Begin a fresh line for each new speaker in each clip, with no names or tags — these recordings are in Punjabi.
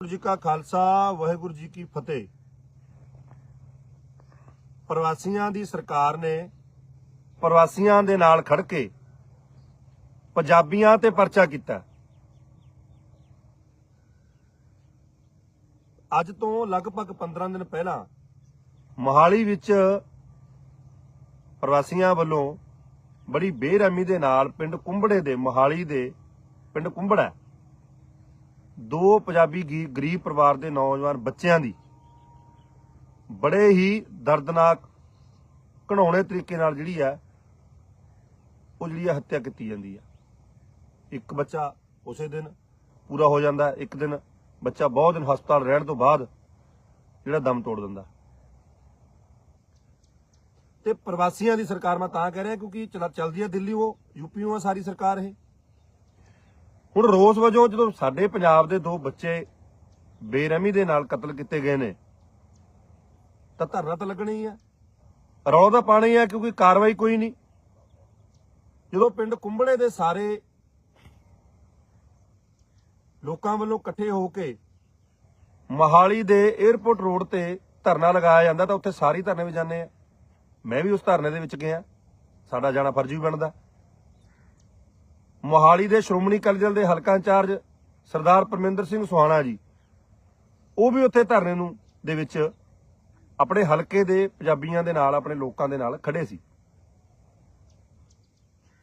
ਵਾਹਿਗੁਰੂ ਜੀ ਕਾ ਖਾਲਸਾ, ਵਾਹਿਗੁਰੂ ਜੀ ਕੀ ਫਤਿਹ। ਪ੍ਰਵਾਸੀਆਂ ਦੀ ਸਰਕਾਰ ਨੇ ਪ੍ਰਵਾਸੀਆਂ ਦੇ ਨਾਲ ਖੜ ਕੇ ਪੰਜਾਬੀਆਂ ਤੇ ਪਰਚਾ ਕੀਤਾ। ਅੱਜ ਤੋਂ ਲਗਭਗ 15 ਦਿਨ ਪਹਿਲਾਂ ਮੋਹਾਲੀ ਵਿੱਚ ਪ੍ਰਵਾਸੀਆਂ ਵੱਲੋਂ ਬੜੀ ਬੇਰਹਿਮੀ ਦੇ ਨਾਲ ਪਿੰਡ ਕੁੰਬੜੇ ਦੇ ਮੋਹਾਲੀ ਦੇ ਪਿੰਡ ਕੁੰਬੜਾ ਦੋ ਪੰਜਾਬੀ ਗੀ- ਗਰੀਬ ਪਰਿਵਾਰ ਦੇ ਨੌਜਵਾਨ ਬੱਚਿਆਂ ਦੀ ਬੜੇ ਹੀ ਦਰਦਨਾਕ ਘਣਾਉਣੇ ਤਰੀਕੇ ਨਾਲ ਜਿਹੜੀ ਹੈ, ਉਹ ਜਿਹੜੀ ਹੈ ਹੱਤਿਆ ਕੀਤੀ ਜਾਂਦੀ ਹੈ। ਇੱਕ ਬੱਚਾ ਉਸੇ ਦਿਨ ਪੂਰਾ ਹੋ ਜਾਂਦਾ ਇੱਕ ਦਿਨ ਬੱਚਾ ਬਹੁਤ ਦਿਨ ਹਸਪਤਾਲ ਰਹਿਣ ਤੋਂ ਬਾਅਦ ਜਿਹੜਾ ਦਮ ਤੋੜ ਦਿੰਦਾ ਤੇ ਪ੍ਰਵਾਸੀਆਂ ਦੀ ਸਰਕਾਰ ਮੈਂ ਤਾਂ ਕਹਿ ਰਿਹਾ ਕਿਉਂਕਿ ਚਲਾ- ਚੱਲਦੀ ਹੈ ਦਿੱਲੀ ਉਹ ਯੂਪੀਓ ਆ ਸਾਰੀ ਸਰਕਾਰ ਇਹ। ਹੁਣ ਰੋਸ ਵਜੋਂ ਜਦੋਂ ਸਾਡੇ ਪੰਜਾਬ ਦੇ ਦੋ ਬੱਚੇ ਬੇਰਹਿਮੀ ਦੇ ਨਾਲ ਕਤਲ ਕੀਤੇ ਗਏ ਨੇ, ਤਾਂ ਧਰਨਾ ਤਾਂ ਲੱਗਣਾ ਹੀ ਹੈ ਰੌ ਦਾ ਹੀ ਹੈ ਕਿਉਂਕਿ ਕਾਰਵਾਈ ਕੋਈ ਨਹੀਂ। ਜਦੋਂ ਪਿੰਡ ਕੁੰਬੜੇ ਦੇ ਸਾਰੇ ਲੋਕਾਂ ਵੱਲੋਂ ਇਕੱਠੇ ਹੋ ਕੇ ਮਹਾਲੀ ਦੇ 에ਅਰਪੋਰਟ ਰੋਡ ਤੇ ਧਰਨਾ ਲਗਾਇਆ ਜਾਂਦਾ, ਤਾਂ ਉੱਥੇ ਸਾਰੀ ਧਰਨੇ ਵਿੱਚ ਜਾਂਦੇ ਆ। ਮੈਂ ਵੀ ਉਸ ਧਰਨੇ ਦੇ ਵਿੱਚ ਗਿਆ। ਸਾਡਾ ਜਾਣਾ ਫਰਜ਼ ਵੀ ਬਣਦਾ। ਮੋਹਾਲੀ ਦੇ ਸ਼੍ਰੋਮਣੀ ਅਕਾਲੀ ਦਲ ਦੇ ਹਲਕਾ ਇੰਚਾਰਜ ਸਰਦਾਰ ਪਰਮਿੰਦਰ ਸਿੰਘ ਸੁਹਾਣਾ ਜੀ, ਉਹ ਵੀ ਉੱਥੇ ਧਰਨੇ ਨੂੰ ਦੇ ਵਿੱਚ ਆਪਣੇ ਹਲਕੇ ਦੇ ਪੰਜਾਬੀਆਂ ਦੇ ਨਾਲ, ਆਪਣੇ ਲੋਕਾਂ ਦੇ ਨਾਲ ਖੜੇ ਸੀ।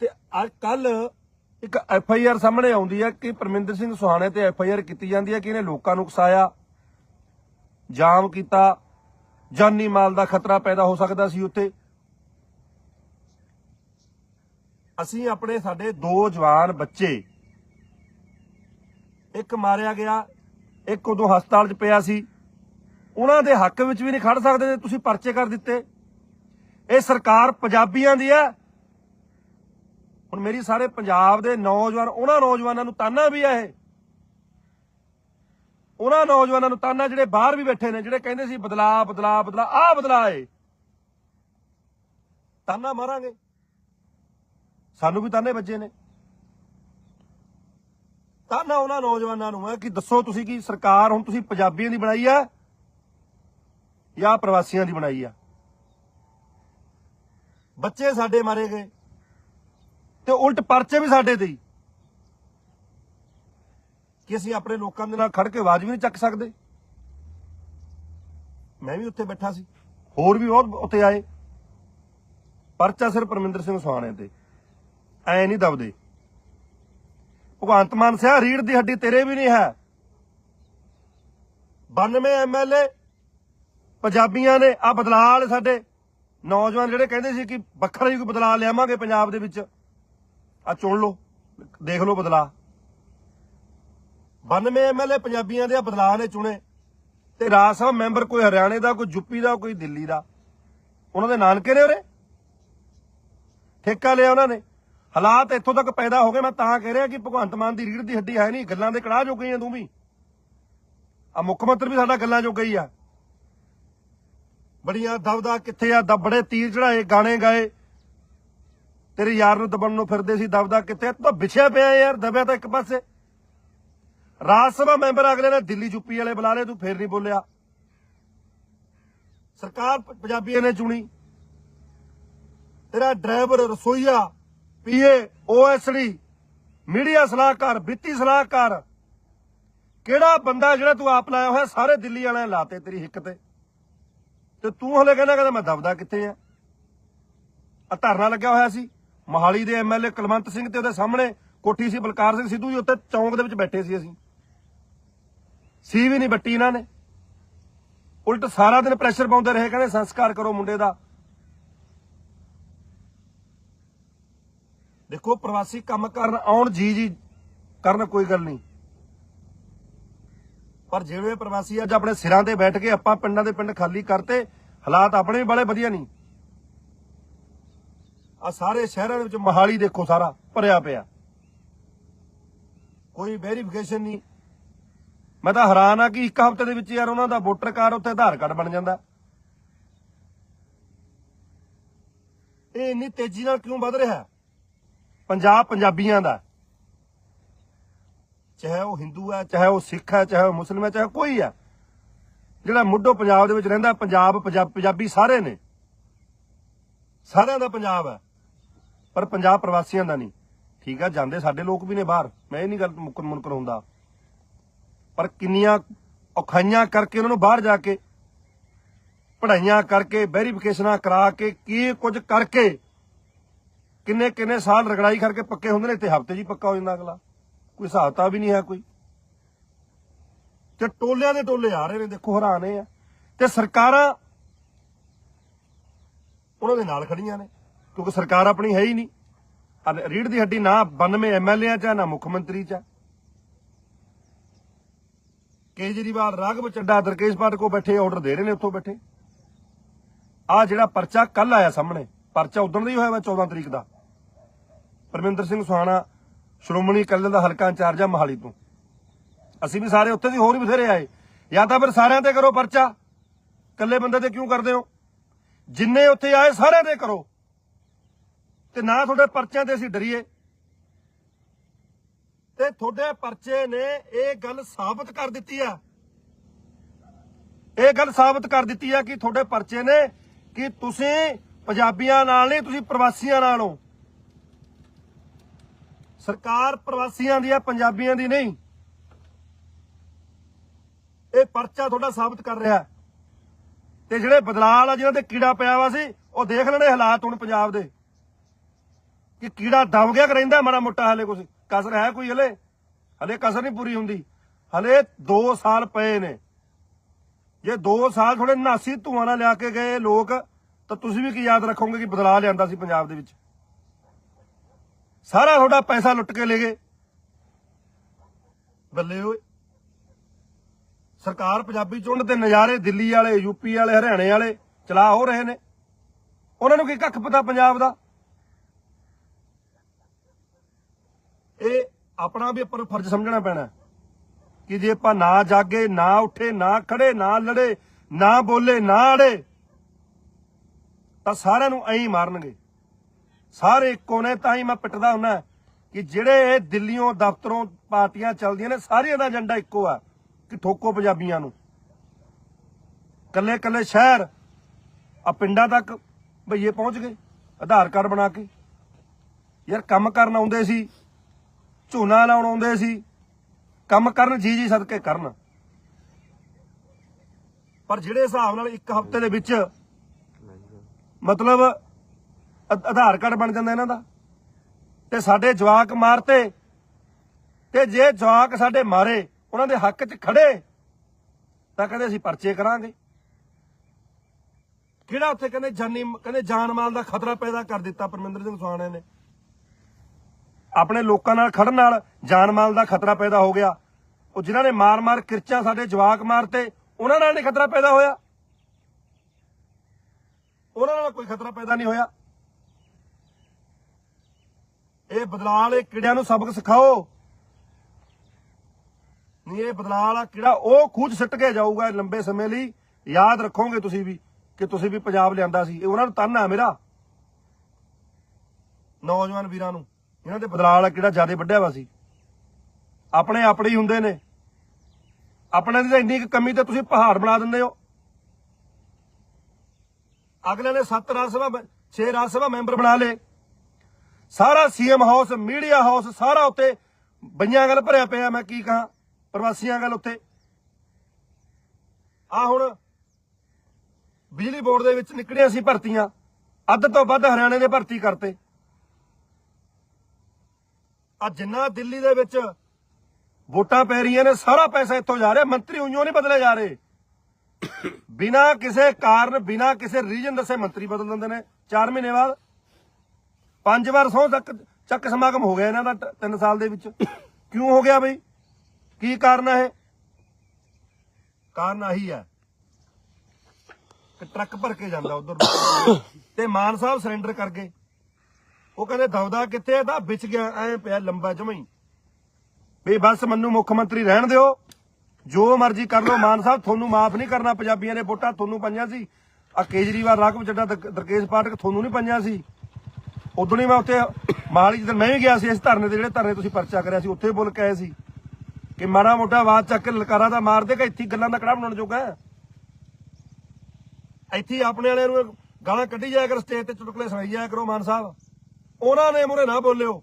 ਤੇ ਅੱਜ ਕੱਲ ਇੱਕ ਐਫ ਆਈ ਆਰ ਸਾਹਮਣੇ ਆਉਂਦੀ ਹੈ ਕਿ ਪਰਮਿੰਦਰ ਸਿੰਘ ਸੁਹਾਣੇ ਤੇ ਐਫ ਆਈ ਆਰ ਕੀਤੀ ਜਾਂਦੀ ਹੈ ਕਿ ਇਹਨੇ ਲੋਕਾਂ ਨੂੰ ਉਕਸਾਇਆ, ਜਾਮ ਕੀਤਾ, ਜਾਨੀ ਮਾਲ ਦਾ ਖਤਰਾ ਪੈਦਾ ਹੋ ਸਕਦਾ ਸੀ ਉੱਥੇ। ਅਸੀਂ ਆਪਣੇ ਸਾਡੇ ਦੋ ਜਵਾਨ ਬੱਚੇ, ਇੱਕ ਮਾਰਿਆ ਗਿਆ, ਇੱਕ ਉਦੋਂ ਹਸਪਤਾਲ 'ਚ ਪਿਆ ਸੀ। ਉਹਨਾਂ ਦੇ ਹੱਕ ਵਿੱਚ ਵੀ ਨਹੀਂ ਖੜ ਸਕਦੇ ਤੇ ਤੁਸੀਂ ਪਰਚੇ ਕਰ ਦਿੱਤੇ। ਇਹ ਸਰਕਾਰ ਪੰਜਾਬੀਆਂ ਦੀ ਹੈ। ਹੁਣ ਮੇਰੀ ਸਾਰੇ ਪੰਜਾਬ ਦੇ ਨੌਜਵਾਨ, ਉਹਨਾਂ ਨੌਜਵਾਨਾਂ ਨੂੰ ਤਾਨਾ ਵੀ ਹੈ ਇਹ। ਉਹਨਾਂ ਨੌਜਵਾਨਾਂ ਨੂੰ ਤਾਨਾ ਜਿਹੜੇ ਬਾਹਰ ਵੀ ਬੈਠੇ ਨੇ, ਜਿਹੜੇ ਕਹਿੰਦੇ ਸੀ ਬਦਲਾ ਬਦਲਾ ਬਦਲਾ ਆਹ ਬਦਲਾ ਏ ਤਾਨਾ ਮਾਰਾਂਗੇ। ਸਾਨੂੰ ਵੀ ਤਾਨੇ ਵੱਜੇ ਨੇ। ਤਾਨਾ ਉਹਨਾਂ ਨੌਜਵਾਨਾਂ ਨੂੰ ਹੈ ਕਿ ਦੱਸੋ ਤੁਸੀਂ ਕੀ ਸਰਕਾਰ ਹੁਣ ਤੁਸੀਂ ਪੰਜਾਬੀਆਂ ਦੀ ਬਣਾਈ ਆ ਜਾਂ ਪ੍ਰਵਾਸੀਆਂ ਦੀ ਬਣਾਈ ਆ? ਬੱਚੇ ਸਾਡੇ ਮਾਰੇ ਗਏ ਤੇ ਉਲਟ ਪਰਚੇ ਵੀ ਸਾਡੇ ਤੇ ਕਿ ਅਸੀਂ ਆਪਣੇ ਲੋਕਾਂ ਦੇ ਨਾਲ ਖੜ ਕੇ ਆਵਾਜ਼ ਵੀ ਨਹੀਂ ਚੱਕ ਸਕਦੇ। ਮੈਂ ਵੀ ਉੱਥੇ ਬੈਠਾ ਸੀ। ਹੋਰ ਵੀ ਬਹੁਤ ਉੱਥੇ ਆਏ। ਪਰਚਾ ਸਿਰ ਪਰਮਿੰਦਰ ਸਿੰਘ ਸੁਹਾਣੇ ਤੇ। ਐ ਨਹੀਂ ਦਬਦੇ। ਭਗਵੰਤ ਮਾਨ ਸਿਆ, ਰੀੜ ਦੀ ਹੱਡੀ ਤੇਰੇ ਵੀ ਨਹੀਂ ਹੈ। 92 ਐਮਐਲਏ ਪੰਜਾਬੀਆਂ ਨੇ ਆ ਬਦਲਾਅ ਵਾਲੇ ਸਾਡੇ ਨੌਜਵਾਨ ਜਿਹੜੇ ਕਹਿੰਦੇ ਸੀ ਕਿ ਵੱਖਰਾ ਹੀ ਕੋਈ ਬਦਲਾਅ ਲਿਆਵਾਂਗੇ ਪੰਜਾਬ ਦੇ ਵਿੱਚ। ਆ ਚੁਣ ਲਓ, ਦੇਖ ਲਓ ਬਦਲਾਅ। 92 ਐਮਐਲਏ ਪੰਜਾਬੀਆਂ ਦੇ ਆ ਬਦਲਾਅ ਨੇ ਚੁਣੇ। ਤੇ ਰਾਜ ਸਭਾ ਮੈਂਬਰ ਕੋਈ ਹਰਿਆਣੇ ਦਾ, ਕੋਈ ਯੂਪੀ ਦਾ, ਕੋਈ ਦਿੱਲੀ ਦਾ। ਉਹਨਾਂ ਦੇ ਨਾਨਕੇ ਨੇ ਉਰੇ। ਠੇਕਾ ਲਿਆ ਉਹਨਾਂ ਨੇ। ਹਾਲਾਤ ਇੱਥੋਂ ਤੱਕ ਪੈਦਾ ਹੋ ਗਏ, ਮੈਂ ਤਾਂ ਕਹਿ ਰਿਹਾ ਕਿ ਭਗਵੰਤ ਮਾਨ ਦੀ ਰੀੜ ਦੀ ਹੱਡੀ ਹੈ ਨਹੀਂ, ਗੱਲਾਂ ਦੇ ਕੜਾਹ ਜੋ ਗਈਆਂ ਤੂੰ ਵੀ। ਆ ਮੁੱਖ ਮੰਤਰੀ ਵੀ ਸਾਡਾ ਗੱਲਾਂ ਜੋ ਗਈ ਆ। ਬੜੀਆਂ ਦਬਦਾ ਕਿੱਥੇ ਆ ਦਬੜੇ ਤੀਰ ਚੜਾਏ ਗਾਣੇ ਗਾਏ। ਤੇਰੇ ਯਾਰ ਨੂੰ ਦਬਣ ਨੂੰ ਫਿਰਦੇ ਸੀ, ਦਬਦਾ ਕਿੱਥੇ ਤੂੰ ਵਿਛਿਆ ਪਿਆ ਯਾਰ, ਦਬਿਆ ਤਾਂ ਇੱਕ ਪਾਸੇ। ਰਾਜ ਸਭਾ ਮੈਂਬਰ ਅਗਲੇ ਨੇ ਦਿੱਲੀ ਯੂਪੀ ਵਾਲੇ ਬੁਲਾ ਲਏ, ਤੂੰ ਫੇਰ ਨਹੀਂ ਬੋਲਿਆ। ਸਰਕਾਰ ਪੰਜਾਬੀਆਂ ਨੇ ਚੁਣੀ। ਤੇਰਾ ਡਰਾਈਵਰ ਰਸੋਈਆ ਪੀਏ, ਓਐਸਡੀ, ਮੀਡੀਆ ਸਲਾਹਕਾਰ, ਵਿੱਤੀ ਸਲਾਹਕਾਰ। ਕਿਹੜਾ ਬੰਦਾ ਜਿਹੜਾ ਤੂੰ ਆਪ ਲਾਇਆ ਹੋਇਆ, ਸਾਰੇ ਦਿੱਲੀ ਵਾਲਿਆਂ ਲਾਤੇ ਤੇਰੀ ਹਿੱਕ ਤੇ? ਤੇ ਤੂੰ ਹਲੇ ਕਹਿੰਦਾ ਕਹਿੰਦਾ ਮੈਂ ਦਬਦਾ ਕਿੱਥੇ ਆ? ਆ ਧਰਨਾ ਲੱਗਿਆ ਹੋਇਆ ਸੀ। ਮੋਹਾਲੀ ਦੇ ਐਮਐਲਏ ਕੁਲਵੰਤ ਸਿੰਘ ਤੇ ਉਹਦੇ ਸਾਹਮਣੇ ਕੋਠੀ ਸੀ, ਬਲਕਾਰ ਸਿੰਘ ਸਿੱਧੂ ਜੀ ਉੱਤੇ ਚੌਂਕ ਦੇ ਵਿੱਚ ਬੈਠੇ ਸੀ ਅਸੀਂ। ਸੀ ਵੀ ਨਹੀਂ ਬੱਟੀ ਇਹਨਾਂ ਨੇ। ਉਲਟ ਸਾਰਾ ਦਿਨ ਪ੍ਰੈਸ਼ਰ ਪਾਉਂਦੇ ਰਹੇ, ਕਹਿੰਦੇ ਸੰਸਕਾਰ ਕਰੋ ਮੁੰਡੇ ਦਾ। ਦੇਖੋ ਪ੍ਰਵਾਸੀ ਕੰਮ ਕਰਨ ਆਉਣ, ਜੀ ਜੀ, ਕਰਨ ਕੋਈ ਗੱਲ ਨਹੀਂ। ਪਰ ਜਿਹੜੇ ਪ੍ਰਵਾਸੀ ਅੱਜ ਆਪਣੇ ਸਿਰਾਂ ਤੇ ਬੈਠ ਕੇ ਆਪਾਂ ਪਿੰਡਾਂ ਦੇ ਪਿੰਡ ਖਾਲੀ ਕਰਤੇ, ਹਾਲਾਤ ਆਪਣੇ ਵੀ ਬੜੇ ਵਧੀਆ ਨਹੀਂ। ਆ ਸਾਰੇ ਸ਼ਹਿਰਾਂ ਦੇ ਵਿੱਚ ਮਹਾਲੀ ਦੇਖੋ ਸਾਰਾ, ਭਰਿਆ ਪਿਆ। ਕੋਈ ਵੈਰੀਫਿਕੇਸ਼ਨ ਨਹੀਂ। ਮੈਂ ਤਾਂ ਹੈਰਾਨ ਆ ਕਿ ਇੱਕ ਹਫ਼ਤੇ ਦੇ ਵਿੱਚ ਯਾਰ ਉਹਨਾਂ ਦਾ ਵੋਟਰ ਕਾਰਡ ਉੱਤੇ ਆਧਾਰ ਕਾਰਡ ਬਣ ਜਾਂਦਾ। ਇਹ ਇੰਨੀ ਤੇਜ਼ੀ ਨਾਲ ਕਿਉਂ ਵੱਧ ਰਿਹਾ? ਪੰਜਾਬ ਪੰਜਾਬੀਆਂ ਦਾ। ਚਾਹੇ ਉਹ ਹਿੰਦੂ ਹੈ, ਚਾਹੇ ਉਹ ਸਿੱਖ ਹੈ, ਚਾਹੇ ਉਹ ਮੁਸਲਮ ਹੈ, ਚਾਹੇ ਕੋਈ ਹੈ। ਜਿਹੜਾ ਮੁੱਢੋਂ ਪੰਜਾਬ ਦੇ ਵਿੱਚ ਰਹਿੰਦਾ, ਪੰਜਾਬ, ਪੰਜਾਬ- ਪੰਜਾਬੀ ਸਾਰੇ ਨੇ। ਸਾਰਿਆਂ ਦਾ ਪੰਜਾਬ ਹੈ। ਪਰ ਪੰਜਾਬ ਪ੍ਰਵਾਸੀਆਂ ਦਾ ਨਹੀਂ। ਠੀਕ ਆ ਜਾਂਦੇ ਸਾਡੇ ਲੋਕ ਵੀ ਨੇ ਬਾਹਰ। ਮੈਂ ਇਹ ਨਹੀਂ ਗੱਲ ਮੁਕਰ ਮੁਨਕਰ ਹੁੰਦਾ। ਪਰ ਕਿੰਨੀਆਂ ਔਖਾਈਆਂ ਕਰਕੇ ਉਹਨਾਂ ਨੂੰ ਬਾਹਰ ਜਾ ਕੇ, ਪੜ੍ਹਾਈਆਂ ਕਰਕੇ, ਵੈਰੀਫਿਕੇਸ਼ਨਾਂ ਕਰਾ ਕੇ, ਕੀ ਕੁਝ ਕਰਕੇ ਕਿੰਨੇ ਕਿੰਨੇ ਸਾਲ ਰਗੜਾਈ ਕਰਕੇ ਪੱਕੇ ਹੁੰਦੇ ਨੇ ਤੇ ਹਫ਼ਤੇ ਜੀ ਪੱਕਾ ਹੋ ਜਾਂਦਾ ਅਗਲਾ। ਕੋਈ ਹਿਸਾਬਤਾ ਵੀ ਨਹੀਂ ਹੈ ਕੋਈ। ਤੇ ਟੋਲਿਆਂ ਦੇ ਟੋਲੇ ਆ ਰਹੇ ਨੇ ਦੇਖੋ ਹੈਰਾਨੇ ਆ। ਤੇ ਸਰਕਾਰਾਂ ਉਹਨਾਂ ਦੇ ਨਾਲ ਖੜੀਆਂ ਨੇ ਕਿਉਂਕਿ ਸਰਕਾਰ ਆਪਣੀ ਹੈ ਹੀ ਨਹੀਂ। ਰੀੜ ਦੀ ਹੱਡੀ ਨਾ 92 ਐਮਐਲਏ ਚ ਆ, ਨਾ ਮੁੱਖ ਮੰਤਰੀ ਚ ਆ। ਕੇਜਰੀਵਾਲ ਰਾਘਵ ਚੱਡਾ ਦਰਕੇਸ਼ ਪਾਠ ਕੋ ਬੈਠੇ ਆਰਡਰ ਦੇ ਰਹੇ ਨੇ ਉੱਥੋਂ ਬੈਠੇ। ਆ ਜਿਹੜਾ ਪਰਚਾ ਕੱਲ ਆਇਆ ਸਾਹਮਣੇ ਪਰਚਾ ਉਦੋਂ ਦਾ ਹੀ ਹੋਇਆ ਵਾ 14 ਤਰੀਕ ਦਾ। ਪਰਮਿੰਦਰ ਸਿੰਘ ਸੁਹਾਣਾ ਸ਼੍ਰੋਮਣੀ ਅਕਾਲੀ ਦਲ ਦਾ ਹਲਕਾ ਇੰਚਾਰਜ ਆ ਮਹਾਲੀ ਤੋਂ। ਅਸੀਂ ਵੀ ਸਾਰੇ ਉੱਥੇ ਦੀ ਹੋਰ ਵੀ ਬਥੇਰੇ ਆਏ। ਜਾਂ ਤਾਂ ਫਿਰ ਸਾਰਿਆਂ ਤੇ ਕਰੋ ਪਰਚਾ। ਇਕੱਲੇ ਬੰਦੇ ਤੇ ਕਿਉਂ ਕਰਦੇ ਹੋ? ਜਿੰਨੇ ਉੱਥੇ ਆਏ ਸਾਰਿਆਂ 'ਤੇ ਕਰੋ। ਤੇ ਨਾ ਤੁਹਾਡੇ ਪਰਚਿਆਂ ਤੇ ਅਸੀਂ ਡਰੀਏ। ਤੇ ਤੁਹਾਡੇ ਪਰਚੇ ਨੇ ਇਹ ਗੱਲ ਸਾਬਤ ਕਰ ਦਿੱਤੀ ਆ। ਇਹ ਗੱਲ ਸਾਬਤ ਕਰ ਦਿੱਤੀ ਆ ਕਿ ਤੁਹਾਡੇ ਪਰਚੇ ਨੇ ਕਿ ਤੁਸੀਂ ਪੰਜਾਬੀਆਂ ਨਾਲ ਨਹੀਂ, ਤੁਸੀਂ ਪ੍ਰਵਾਸੀਆਂ ਨਾਲ ਹੋ। ਸਰਕਾਰ ਪ੍ਰਵਾਸੀਆਂ ਦੀ ਆ, ਪੰਜਾਬੀਆਂ ਦੀ ਨਹੀਂ। ਇਹ ਪਰਚਾ ਤੁਹਾਡਾ ਸਾਬਤ ਕਰ ਰਿਹਾ ਤੇ ਜਿਹੜੇ ਬਦਲਾਅ ਆ ਜਿਹਨਾਂ ਤੇ ਕੀੜਾ ਪਿਆ ਵਾ ਸੀ, ਉਹ ਦੇਖ ਲੈਣੇ ਹਾਲਾਤ ਹੁਣ ਪੰਜਾਬ ਦੇ। ਕਿ ਕੀੜਾ ਦਬ ਗਿਆ ਕਿ ਰਹਿੰਦਾ ਮਾੜਾ ਮੋਟਾ ਹਲੇ ਕੁਝ ਕਸਰ ਹੈ ਕੋਈ ਹਲੇ? ਹਲੇ ਕਸਰ ਨਹੀਂ ਪੂਰੀ ਹੁੰਦੀ। ਹਲੇ 2 ਸਾਲ ਪਏ ਨੇ। ਜੇ 2 ਸਾਲ ਥੋੜੇ ਨਾਸੀ ਧੂਆਂ ਨਾਲ ਲਿਆ ਕੇ ਗਏ ਲੋਕ, ਤਾਂ ਤੁਸੀਂ ਵੀ ਕੀ ਯਾਦ ਰੱਖੋਗੇ ਕਿ ਬਦਲਾਅ ਲਿਆਂਦਾ ਸੀ ਪੰਜਾਬ ਦੇ ਵਿੱਚ? ਸਾਰਾ ਤੁਹਾਡਾ ਪੈਸਾ ਲੁੱਟ ਕੇ ਲੈ ਗਏ। ਬੱਲੇ ਓਏ। ਸਰਕਾਰ ਪੰਜਾਬੀ ਚੁੰਡ ਤੇ ਨਜ਼ਾਰੇ ਦਿੱਲੀ ਵਾਲੇ, ਯੂਪੀ ਵਾਲੇ, ਹਰਿਆਣੇ ਵਾਲੇ ਚਲਾ ਹੋ ਰਹੇ ਨੇ। ਉਹਨਾਂ ਨੂੰ ਕੀ ਕੱਖ ਪਤਾ ਪੰਜਾਬ ਦਾ? ਇਹ ਆਪਣਾ ਵੀ ਆਪਾਂ ਨੂੰ ਫਰਜ਼ ਸਮਝਣਾ ਪੈਣਾ ਕਿ ਜੇ ਆਪਾਂ ਨਾ ਜਾਗੇ, ਨਾ ਉੱਠੇ, ਨਾ ਖੜੇ, ਨਾ ਲੜੇ, ਨਾ ਬੋਲੇ, ਨਾ ਅੜੇ, ਤਾਂ ਸਾਰਿਆਂ ਨੂੰ ਐਂ ਮਾਰਨਗੇ। ਸਾਰੇ ਇੱਕੋ ਨੇ ਤਾਂ ਹੀ ਮੈਂ ਪਿੱਟਦਾ ਹੁੰਨਾ ਕਿ ਜਿਹੜੇ ਇਹ ਦਿੱਲੀੋਂ ਦਫ਼ਤਰੋਂ ਪਾਰਟੀਆਂ ਚੱਲਦੀਆਂ ਨੇ ਸਾਰਿਆਂ ਦਾ ਏਜੰਡਾ ਇੱਕੋ ਆ ਕਿ ਠੋਕੋ ਪੰਜਾਬੀਆਂ ਨੂੰ। ਕੱਲੇ ਕੱਲੇ ਸ਼ਹਿਰ ਆ ਪਿੰਡਾਂ ਤੱਕ ਭਈਏ ਪਹੁੰਚ ਗਏ ਆਧਾਰ ਕਾਰਡ ਬਣਾ ਕੇ। ਯਾਰ ਕੰਮ ਕਰਨ ਆਉਂਦੇ ਸੀ ਝੋਨਾ ਲਾਉਣ ਆਉਂਦੇ ਸੀ ਕੰਮ ਕਰਨ ਜੀ ਜੀ ਸਦਕੇ ਕਰਨ। ਪਰ ਜਿਹੜੇ ਹਿਸਾਬ ਨਾਲ ਇੱਕ ਹਫ਼ਤੇ ਦੇ ਵਿੱਚ ਮਤਲਬ ਆਧਾਰ ਕਾਰਡ ਬਣ ਜਾਂਦਾ ਇਹਨਾਂ ਦਾ। ਤੇ ਸਾਡੇ ਜਵਾਕ ਮਾਰਤੇ, ਤੇ ਜੇ ਜਵਾਕ ਸਾਡੇ ਮਾਰੇ, ਉਹਨਾਂ ਦੇ ਹੱਕ 'ਚ ਖੜੇ, ਤਾਂ ਕਹਿੰਦੇ ਅਸੀਂ ਪਰਚੇ ਕਰਾਂਗੇ। ਕਿਹੜਾ ਉੱਥੇ ਕਹਿੰਦੇ ਜਾਨੀ, ਕਹਿੰਦੇ ਜਾਨ ਮਾਲ ਦਾ ਖਤਰਾ ਪੈਦਾ ਕਰ ਦਿੱਤਾ ਪਰਮਿੰਦਰ ਸਿੰਘ ਸੁਹਾਣੇ ਨੇ। ਆਪਣੇ ਲੋਕਾਂ ਨਾਲ ਖੜਨ ਨਾਲ ਜਾਨ ਮਾਲ ਦਾ ਖਤਰਾ ਪੈਦਾ ਹੋ ਗਿਆ। ਉਹ ਜਿਨ੍ਹਾਂ ਨੇ ਮਾਰ-ਮਾਰ ਕਿਰਚਾਂ ਸਾਡੇ ਜਵਾਕ ਮਾਰਤੇ, ਉਹਨਾਂ ਨਾਲ ਨਹੀਂ ਖਤਰਾ ਪੈਦਾ ਹੋਇਆ। ਉਹਨਾਂ ਨਾਲ ਕੋਈ ਖਤਰਾ ਪੈਦਾ ਨਹੀਂ ਹੋਇਆ। ਇਹ ਬਦਲਾਅ ਵਾਲੇ ਕੀੜਿਆਂ ਨੂੰ ਸਬਕ ਸਿਖਾਓ? ਨਹੀਂ, ਇਹ ਬਦਲਾਅ ਵਾਲਾ ਕੀੜਾ ਉਹ ਖੂਜ ਸਿੱਟ ਕੇ ਜਾਊਗਾ ਲੰਬੇ ਸਮੇਂ ਲਈ। ਯਾਦ ਰੱਖੋਗੇ ਤੁਸੀਂ ਵੀ ਕਿ ਤੁਸੀਂ ਵੀ ਪੰਜਾਬ ਲਿਆਂਦਾ ਸੀ। ਇਹ ਉਹਨਾਂ ਨੂੰ ਤਾਨਾ ਹੈ ਮੇਰਾ। ਨੌਜਵਾਨ ਵੀਰਾਂ ਨੂੰ, ਇਹਨਾਂ ਦੇ ਬਦਲਾਅ ਵਾਲਾ ਕੀੜਾ ਜ਼ਿਆਦਾ ਵੱਡਿਆ ਵਾ ਸੀ। ਆਪਣੇ ਆਪਣੇ ਹੀ ਹੁੰਦੇ ਨੇ। ਆਪਣੇ ਦੀ ਤਾਂ ਇੰਨੀ ਕੁ ਕਮੀ ਤੇ ਤੁਸੀਂ ਪਹਾੜ ਬਣਾ ਦਿੰਦੇ ਹੋ। ਅਗਲੇ ਨੇ 7 ਰਾਜ ਸਭਾ 6 ਰਾਜ ਸਭਾ ਮੈਂਬਰ ਬਣਾ ਲਏ। ਸਾਰਾ ਸੀਐਮ ਹਾਊਸ, ਮੀਡੀਆ ਹਾਊਸ ਸਾਰਾ ਉੱਤੇ ਬਈਆਂ ਗੱਲ ਭਰਿਆ ਪਿਆ ਮੈਂ ਕੀ ਕਹਾਂ, ਪ੍ਰਵਾਸੀਆਂ ਗੱਲ ਉੱਤੇ। ਆ ਹੁਣ ਬਿਜਲੀ ਬੋਰਡ ਦੇ ਵਿੱਚ ਨਿਕਲੀਆਂ ਸੀ ਭਰਤੀਆਂ, ਅੱਧ ਤੋਂ ਵੱਧ ਹਰਿਆਣੇ ਦੇ ਭਰਤੀ ਕਰਤੇ। ਆ ਜਿੰਨਾ ਦਿੱਲੀ ਦੇ ਵਿੱਚ ਵੋਟਾਂ ਪੈ ਰਹੀਆਂ ਨੇ, ਸਾਰਾ ਪੈਸਾ ਇੱਥੋਂ ਜਾ ਰਿਹਾ, ਮੰਤਰੀ ਉਈਓ ਨਹੀਂ ਬਦਲੇ ਜਾ ਰਹੇ। ਬਿਨਾ ਕਿਸੇ ਕਾਰਨ, ਬਿਨਾ ਕਿਸੇ ਰੀਜਨ ਦੱਸੇ ਮੰਤਰੀ ਬਦਲ ਦਿੰਦੇ ਨੇ 4 ਮਹੀਨੇ ਬਾਅਦ। ਪੰਜ ਵਾਰ ਸੌ ਤੱਕ ਚੱਕ ਸਮਾਗਮ ਹੋ ਗਿਆ ਇਹਨਾਂ ਦਾ 3 ਸਾਲ ਦੇ ਵਿੱਚ। ਕਿਉਂ ਹੋ ਗਿਆ ਬਈ? ਕੀ ਕਾਰਨ ਹੈ ਇਹ? ਕਾਰਨ ਆਹੀ ਹੈ ਕਿ ਟਰੱਕ ਭਰ ਕੇ ਜਾਂਦਾ ਉਧਰ ਤੇ ਮਾਨ ਸਾਹਿਬ ਸਰੈਂਡਰ ਕਰ ਗਏ। ਉਹ ਕਹਿੰਦੇ ਦਵਦਾ ਕਿੱਥੇ ਹੈ ਤਾਂ ਵਿਚ ਗਿਆ, ਐ ਪਿਆ ਲੰਬਾ ਜਮਈ ਵੀ ਬਸ ਮੈਨੂੰ ਮੁੱਖ ਮੰਤਰੀ ਰਹਿਣ ਦਿਓ। ਜੋ ਮਰਜ਼ੀ ਕਰ ਲਓ। ਮਾਨ ਸਾਹਿਬ ਤੁਹਾਨੂੰ ਮਾਫ ਨਹੀਂ ਕਰਨਾ। ਪੰਜਾਬੀਆਂ ਨੇ ਵੋਟਾਂ ਤੁਹਾਨੂੰ ਪਾਈਆਂ ਸੀ। ਆ ਕੇਜਰੀਵਾਲ, ਰਾਘਵ ਚੱਡਾ ਦਰਕੇਸ਼ ਪਾਠਕ ਤੁਹਾਨੂੰ ਨਹੀਂ ਪਾਈਆਂ ਸੀ। ਉਦੋਂ ਹੀ ਮੈਂ ਉੱਥੇ ਮਾਲੀ ਜਦੋਂ ਮੈਂ ਵੀ ਗਿਆ ਸੀ, ਇਸ ਧਰਨੇ ਤੇ ਜਿਹੜੇ ਧਰਨੇ ਤੁਸੀਂ ਪਰਚਾ ਕਰਿਆ ਸੀ, ਉੱਥੇ ਬੋਲ ਕੇ ਆਏ ਸੀ ਕਿ ਮਾੜਾ ਮੋਟਾ ਆਵਾਜ਼ ਚੱਕ ਕੇ ਲਲਕਾਰਾ ਦਾ ਮਾਰ ਦੇਗਾ ਇੱਥੇ ਗੱਲਾਂ ਦਾ ਕੜਾ ਬਣਾਉਣ ਜੋਗਾ ਇੱਥੇ ਆਪਣੇ ਵਾਲਿਆਂ ਨੂੰ ਗਾਲਾਂ ਕੱਢੀ ਜਾਇਆ ਕਰ ਸਟੇਜ ਤੇ ਚੁਟਕਲੇ ਸੁਣਾਈ ਜਾਇਆ ਕਰੋ ਮਾਨ ਸਾਹਿਬ। ਉਹਨਾਂ ਨੇ ਮੁਰੇ ਨਾ ਬੋਲਿਓ।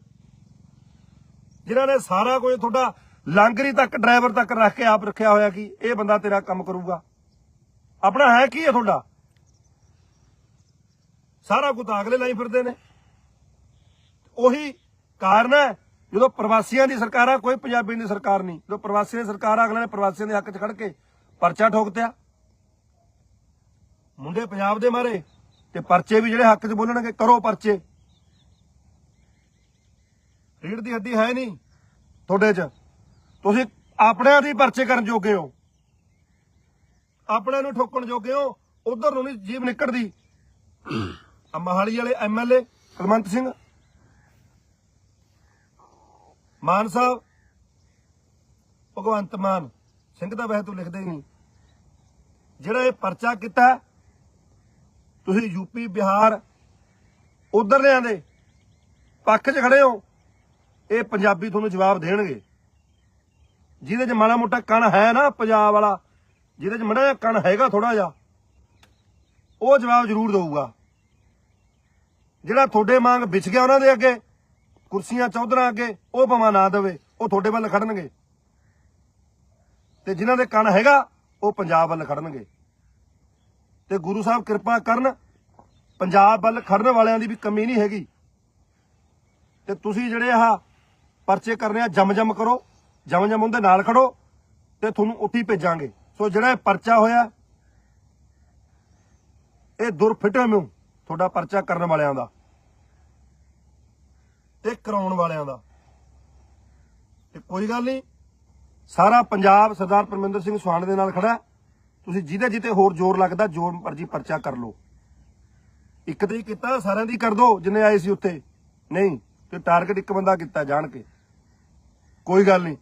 ਜਿਨ੍ਹਾਂ ਨੇ ਸਾਰਾ ਕੁਝ ਤੁਹਾਡਾ ਲਾਂਗਰੀ ਤੱਕ, ਡਰਾਈਵਰ ਤੱਕ ਰੱਖ ਕੇ ਆਪ ਰੱਖਿਆ ਹੋਇਆ ਕਿ ਇਹ ਬੰਦਾ ਤੇਰਾ ਕੰਮ ਕਰੂਗਾ। ਆਪਣਾ ਹੈ ਕੀ ਹੈ ਤੁਹਾਡਾ? ਸਾਰਾ ਕੁਝ ਤਾਂ ਅਗਲੇ ਲਾਈ ਫਿਰਦੇ ਨੇ। ਉਹੀ ਕਾਰਨ ਹੈ ਜਦੋਂ ਪ੍ਰਵਾਸੀਆਂ ਦੀ ਸਰਕਾਰ ਆ, ਕੋਈ ਪੰਜਾਬੀ ਦੀ ਸਰਕਾਰ ਨਹੀਂ। ਜਦੋਂ ਪ੍ਰਵਾਸੀਆਂ ਦੀ ਸਰਕਾਰ ਆ ਅਗਲੇ ਨੇ ਪ੍ਰਵਾਸੀਆਂ ਦੇ ਹੱਕ 'ਚ ਖੜ ਕੇ ਪਰਚਾ ਠੋਕਤਿਆ ਮੁੰਡੇ ਪੰਜਾਬ ਦੇ ਮਾਰੇ ਤੇ ਪਰਚੇ ਵੀ ਜਿਹੜੇ ਹੱਕ 'ਚ ਬੋਲਣਗੇ, ਕਰੋ ਪਰਚੇ। ਰੀੜ ਦੀ ਹੱਡੀ ਹੈ ਨਹੀਂ ਤੁਹਾਡੇ 'ਚ। ਤੁਸੀਂ ਆਪਣਿਆਂ ਦੀ ਪਰਚੇ ਕਰਨ ਜੋਗੇ ਹੋ। ਆਪਣਿਆਂ ਨੂੰ ਠੋਕਣ ਜੋਗੇ ਹੋ। ਉਧਰ ਨੂੰ ਨਹੀਂ ਜੀਵ ਨਿਕਲਦੀ ਆ ਮਹਾਲੀ ਵਾਲੇ ਐਮਐਲਏ ਕੁਲਵੰਤ ਸਿੰਘ ਮਾਨ ਸਾਹਿਬ ਭਗਵੰਤ ਮਾਨ ਸਿੰਘ ਦਾ ਵੈਸੇ ਤੂੰ ਲਿਖਦੇ ਹੀ ਨਹੀਂ। ਜਿਹੜਾ ਇਹ ਪਰਚਾ ਕੀਤਾ ਤੁਸੀਂ ਯੂਪੀ ਬਿਹਾਰ ਉਧਰਲਿਆਂ ਦੇ ਪੱਖ 'ਚ ਖੜੇ ਹੋ ਇਹ ਪੰਜਾਬੀ ਤੁਹਾਨੂੰ ਜਵਾਬ ਦੇਣਗੇ। ਜਿਹਦੇ 'ਚ ਮਾੜਾ ਮੋਟਾ ਕਣ ਹੈ ਨਾ ਪੰਜਾਬ ਵਾਲਾ ਜਿਹਦੇ 'ਚ ਮਾੜਾ ਜਿਹਾ ਕਣ ਹੈਗਾ ਥੋੜਾ ਜਿਹਾ ਉਹ ਜਵਾਬ ਜ਼ਰੂਰ ਦਊਗਾ। ਜਿਹੜਾ ਤੁਹਾਡੇ ਮੰਗ ਵਿਛ ਗਿਆ ਉਹਨਾਂ ਦੇ ਅੱਗੇ ਕੁਰਸੀਆਂ ਚੌਧਰਾਂ ਅੱਗੇ, ਉਹ ਭਾਵੇਂ ਨਾ ਦੇਵੇ, ਉਹ ਤੁਹਾਡੇ ਵੱਲ ਖੜਨਗੇ। ਤੇ ਜਿਨ੍ਹਾਂ ਦੇ ਕੰਨ ਹੈਗਾ, ਉਹ ਪੰਜਾਬ ਵੱਲ ਖੜਨਗੇ। ਤੇ ਗੁਰੂ ਸਾਹਿਬ ਕਿਰਪਾ ਕਰਨ, ਪੰਜਾਬ ਵੱਲ ਖੜਨ ਵਾਲਿਆਂ ਦੀ ਵੀ ਕਮੀ ਨਹੀਂ ਹੈਗੀ। ਤੇ ਤੁਸੀਂ ਜਿਹੜੇ ਆ ਪਰਚੇ ਕਰਨੇ ਆ ਜਮ ਜਮ ਕਰੋ ਜਮ ਜਮ ਉਹਦੇ ਨਾਲ ਖੜੋ, ਤੇ ਤੁਹਾਨੂੰ ਉੱਥੇ ਭੇਜਾਂਗੇ। ਸੋ ਜਿਹੜਾ ਇਹ ਪਰਚਾ ਹੋਇਆ, ਇਹ ਦੁਰਫਿਟੇ ਨੂੰ ਤੁਹਾਡਾ ਪਰਚਾ ਕਰਨ ਵਾਲਿਆਂ ਦਾ। ਤੇ ਕਰਾਉਣ ਵਾਲਿਆਂ ਦਾ। ਤੇ ਕੋਈ ਗੱਲ ਨਹੀਂ, ਸਾਰਾ ਪੰਜਾਬ ਸਰਦਾਰ ਪਰਮਿੰਦਰ ਸਿੰਘ ਸੁਹਾਣ ਦੇ ਨਾਲ ਖੜਾ ਤੁਸੀਂ ਜਿਹਦੇ ਜਿੱਤੇ ਹੋਰ ਜ਼ੋਰ ਲੱਗਦਾ, ਜੋ ਮਰਜ਼ੀ ਪਰਚਾ ਕਰ ਲਓ। ਇੱਕ ਤੇ ਹੀ ਕੀਤਾ, ਸਾਰਿਆਂ ਦੀ ਕਰ ਦੋ, ਜਿੰਨੇ ਆਏ ਸੀ ਉੱਥੇ। ਨਹੀਂ, ਤੇ ਟਾਰਗੇਟ ਇੱਕ ਬੰਦਾ ਕੀਤਾ, ਜਾਣ ਕੇ। ਕੋਈ ਗੱਲ ਨਹੀਂ,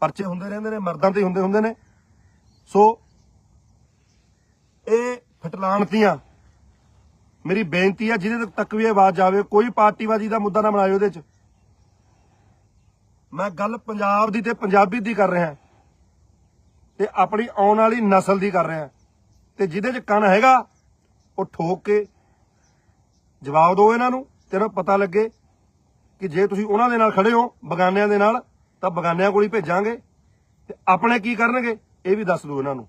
ਪਰਚੇ ਹੁੰਦੇ ਰਹਿੰਦੇ ਨੇ, ਮਰਦਾਂ ਤੇ ਹੀ ਹੁੰਦੇ ਹੁੰਦੇ ਨੇ। ਸੋ, ਇਹ ਫਟਲਾਣਤੀਆਂ ਮੇਰੀ ਬੇਨਤੀ ਹੈ ਜਿਹਦੇ ਤੱਕ ਵੀ ਆਵਾਜ਼ ਜਾਵੇ ਕੋਈ ਪਾਰਟੀਵਾਦੀ ਦਾ ਮੁੱਦਾ ਨਾ ਬਣਾਇਓ ਇਹਦੇ 'ਚ। ਮੈਂ ਗੱਲ ਪੰਜਾਬ ਦੀ ਤੇ ਪੰਜਾਬੀ ਦੀ ਕਰ ਰਿਹਾ। ਤੇ ਆਪਣੀ ਆਉਣ ਵਾਲੀ ਨਸਲ ਦੀ ਕਰ ਰਿਹਾ। ਤੇ ਜਿਹਦੇ 'ਚ ਕੰਨ ਹੈਗਾ, ਉਹ ਠੋਕ ਕੇ ਜਵਾਬ ਦਿਓ ਇਹਨਾਂ ਨੂੰ ਤੇ ਪਤਾ ਲੱਗੇ ਕਿ ਜੇ ਤੁਸੀਂ ਉਹਨਾਂ ਦੇ ਨਾਲ ਖੜੇ ਹੋ, ਬਗਾਨਿਆਂ ਦੇ ਨਾਲ, ਤਾਂ ਬਗਾਨਿਆਂ ਕੋਲ ਹੀ ਭੇਜਾਂਗੇ। ਤੇ ਆਪਣੇ ਕੀ ਕਰਨਗੇ, ਇਹ ਵੀ ਦੱਸ ਦਿਓ ਇਹਨਾਂ ਨੂੰ।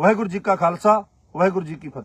ਵਾਹਿਗੁਰੂ ਜੀ ਕਾ ਖਾਲਸਾ, ਵਾਹਿਗੁਰੂ ਜੀ ਕੀ ਫਤਿਹ।